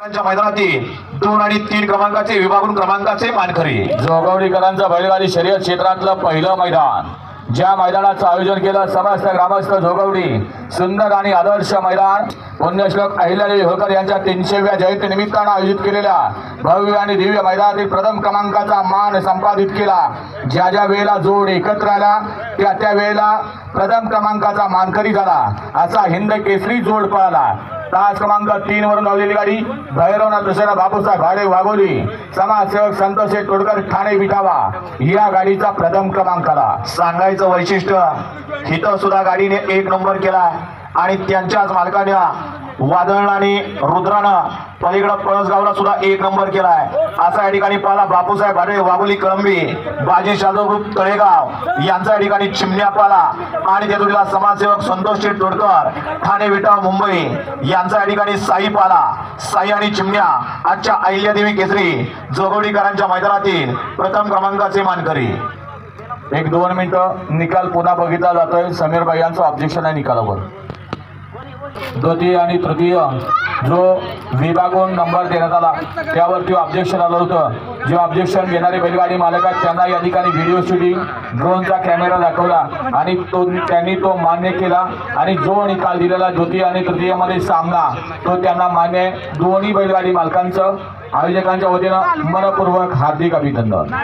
मैदानातील दोन आणि तीन क्रमांकाचे विभागून क्रमांकाचे मानकरी. जोगवडीकरांचं बैलगाडी शर्यत क्षेत्रातलं पहिलं मैदान. ज्या मैदानाचं आयोजन केलं समस्त ग्रामस्थ जोगवडी सुंदर आणि आदर्श मैदान. पुण्यश्लोक अहिल्यादेवी होळकर यांच्या तीनशेव्या जयंती निमित्तानं आयोजित केलेल्या भव्य आणि दिव्य मैदानातील प्रथम क्रमांकाचा मान संपादित केला. ज्या ज्या वेळेला जोड एकत्र आला त्या त्या वेळेला प्रथम क्रमांकाचा मानकरी झाला. असा हिंद केसरी जोड पळाला. तास क्रमांक तीन वरून लावलेली गाडी. भैरवनाथ दुसऱ्या बापूसा घाडे वाघोली समाजसेवक संतोष शेठ तोडकर ठाणे विठावा या गाडीचा प्रथम क्रमांक आला. सांगायचं वैशिष्ट्य हिथं सुद्धा गाडीने एक नंबर केला आणि त्यांच्याच मालकाने वादळ आणि रुद्रानं पलीकडं पळसगावला सुद्धा एक नंबर केलाय. असा या ठिकाणी पाला बापूसाहेब भाडे वाघोली कळंबी बाजी शादव ग्रुप तळेगाव. यांचा या ठिकाणी चिमण्या पाला. आणि त्या समाजसेवक संतोष शेठ तोडकर ठाणे विटाव मुंबई यांचा या ठिकाणी साई पाला. साई आणि चिमण्या आजच्या अहिल्यादेवी केसरी जोगवडीकरांच्या मैदानातील प्रथम क्रमांकाचे मानकरी. एक दोन मिनिटं निकाल पुन्हा बघितला जातोय. समीर भाई यांचं ऑब्जेक्शन आहे निकालावर. द्वितीय आणि तृतीय जो विभागून नंबर देण्यात आला त्यावरती ऑब्जेक्शन आलं होतं जे ऑब्जेक्शन घेणारे बैलगाडी मालक आहेत त्यांना या ठिकाणी व्हिडिओ शूटिंग ड्रोनचा कॅमेरा दाखवला आणि तो त्यांनी तो मान्य केला आणि जो निकाल दिलेला द्वितीय आणि तृतीयमध्ये सामना तो त्यांना मान्य दोन्ही बैलगाडी मालकांचं आयोजकांच्या वतीनं मनपूर्वक हार्दिक अभिनंदन.